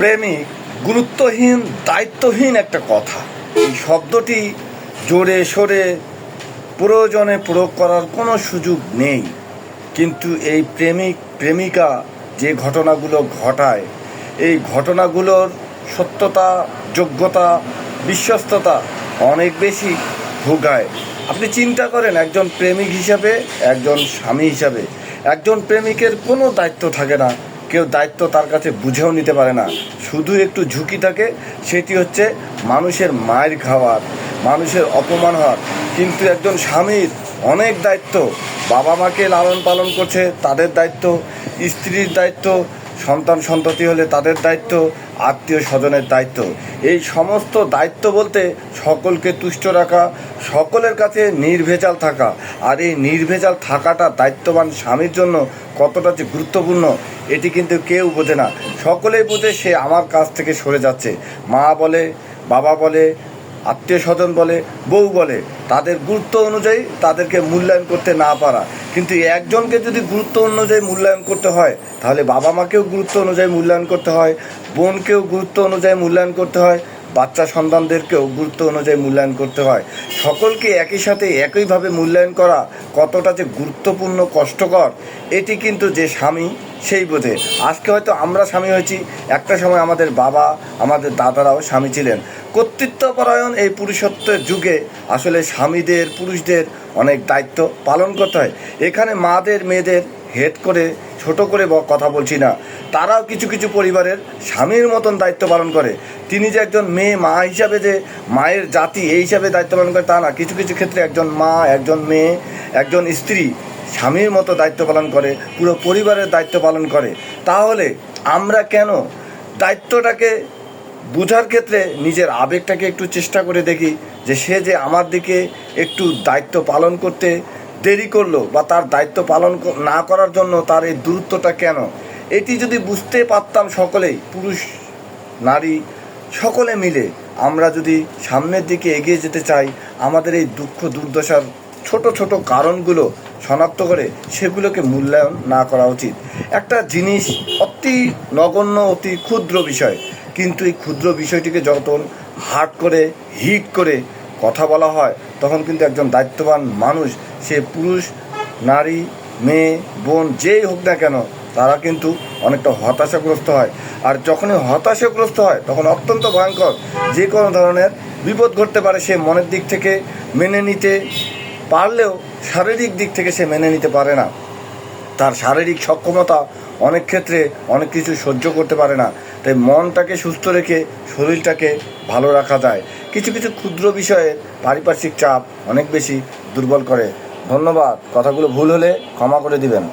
প্রেমিক গুরুত্বহীন, দায়িত্বহীন একটা কথা। এই শব্দটি জোরে সোরে প্রয়োজনে প্রয়োগ করার কোনো সুযোগ নেই। কিন্তু এই প্রেমিক, প্রেমিকা যে ঘটনাগুলো ঘটায়, এই ঘটনাগুলোর সত্যতা, যোগ্যতা, বিশ্বস্ততা অনেক বেশি ভোগায়। আপনি চিন্তা করেন, একজন প্রেমিক হিসাবে, একজন স্বামী হিসাবে, একজন প্রেমিকের কোনো দায়িত্ব থাকে না। কেউ দায়িত্ব তার কাছে বুঝেও নিতে পারে না। শুধু একটু ঝুঁকি থাকে, সেটি হচ্ছে মানুষের মায়ের খাওয়ার, মানুষের অপমান হওয়ার। কিন্তু একজন স্বামীর অনেক দায়িত্ব বাবা মাকে লালন পালন করছে, তাদের দায়িত্ব, স্ত্রীর দায়িত্ব সন্তান সন্ততি হলে তাদের দায়িত্ব, আত্মীয় স্বজনের দায়িত্ব। এই সমস্ত দায়িত্ব বলতে সকলকে তুষ্ট রাখা, সকলের কাছে নির্ভেজাল থাকা। আর এই নির্ভেজাল থাকাটা দায়িত্ববান স্বামীর জন্য কতটা যে গুরুত্বপূর্ণ, এটি কিন্তু কেউ বোঝে না। সকলেই বোঝে সে আমার কাছ থেকে সরে যাচ্ছে। মা বলে, বাবা বলে আত্মীয় স্বজন বলে, বউ বলে, তাদের গুরুত্ব অনুযায়ী তাদেরকে মূল্যায়ন করতে না পারা। কিন্তু একজনকে যদি গুরুত্ব অনুযায়ী মূল্যায়ন করতে হয়, তাহলে বাবা মাকেও গুরুত্ব অনুযায়ী মূল্যায়ন করতে হয়, বোনকেও গুরুত্ব অনুযায়ী মূল্যায়ন করতে হয়। বাচ্চা সন্তানদেরকেও গুরুত্ব অনুযায়ী মূল্যায়ন করতে হয়। সকলকে একই সাথে একইভাবে মূল্যায়ন করা কতটা যে গুরুত্বপূর্ণ, কষ্টকর, এটি কিন্তু যে স্বামী সেই বোধে আজকে হয়তো আমরা স্বামী হয়েছি, একটা সময় আমাদের বাবা, আমাদের দাদারাও স্বামী ছিলেন। কর্তৃত্বপরায়ণ এই পুরুষত্বের যুগে আসলে স্বামীদের, পুরুষদের অনেক দায়িত্ব পালন করতে হয়। এখানে মাদের, মেয়েদের হেড করে, ছোট করে কথা বলছি না। তারাও কিছু কিছু পরিবারের স্বামীর মতন দায়িত্ব পালন করে। তিনি যে একজন মেয়ে, মা হিসাবে যে মায়ের জাতি, এই হিসাবে দায়িত্ব পালন করে তা না। কিছু কিছু ক্ষেত্রে একজন মা, একজন মেয়ে, একজন স্ত্রী স্বামীর মতো দায়িত্ব পালন করে, পুরো পরিবারের দায়িত্ব পালন করে। তাহলে আমরা কেন দায়িত্বটাকে বোঝার ক্ষেত্রে নিজের আবেগটাকে একটু চেষ্টা করে দেখি যে সে যে আমার দিকে একটু দায়িত্ব পালন করতে দেরি করল বা তার দায়িত্ব পালন না করার জন্য তার এই দূরত্বটা কেন? এটি যদি বুঝতে পারতাম সকলেই, পুরুষ, নারী, সকলে মিলে আমরা যদি সামনের দিকে এগিয়ে যেতে চাই, আমাদের এই দুঃখ, দুর্দশার ছোট ছোট কারণগুলো শনাক্ত করে সেগুলোকে মূল্যায়ন না করা উচিত। একটা জিনিস অতি নগণ্য, অতি ক্ষুদ্র বিষয়, কিন্তু এই ক্ষুদ্র বিষয়টিকে যখন হার্ট করে, হিট করে কথা বলা হয় তখন কিন্তু একজন দায়িত্ববান মানুষ, সে পুরুষ, নারী, মেয়ে, বোন, যেই হোক না কেন, তারা কিন্তু অনেকটা হতাশাগ্রস্ত হয়। আর যখনই হতাশাগ্রস্ত হয়, তখন অত্যন্ত ভয়ঙ্কর যে কোনো ধরনের বিপদ ঘটতে পারে সে মনের দিক থেকে মেনে নিতে পারলেও শারীরিক দিক থেকে সে মেনে নিতে পারে না। তার শারীরিক সক্ষমতা অনেক ক্ষেত্রে অনেক কিছু সহ্য করতে পারে না। তাই মনটাকে সুস্থ রেখে শরীরটাকে ভালো রাখা যায়। কিছু কিছু ক্ষুদ্র বিষয়ে পারিপার্শ্বিক চাপ অনেক বেশি দুর্বল করে। ধন্যবাদ। কথাগুলো ভুল হলে ক্ষমা করে দিবেন।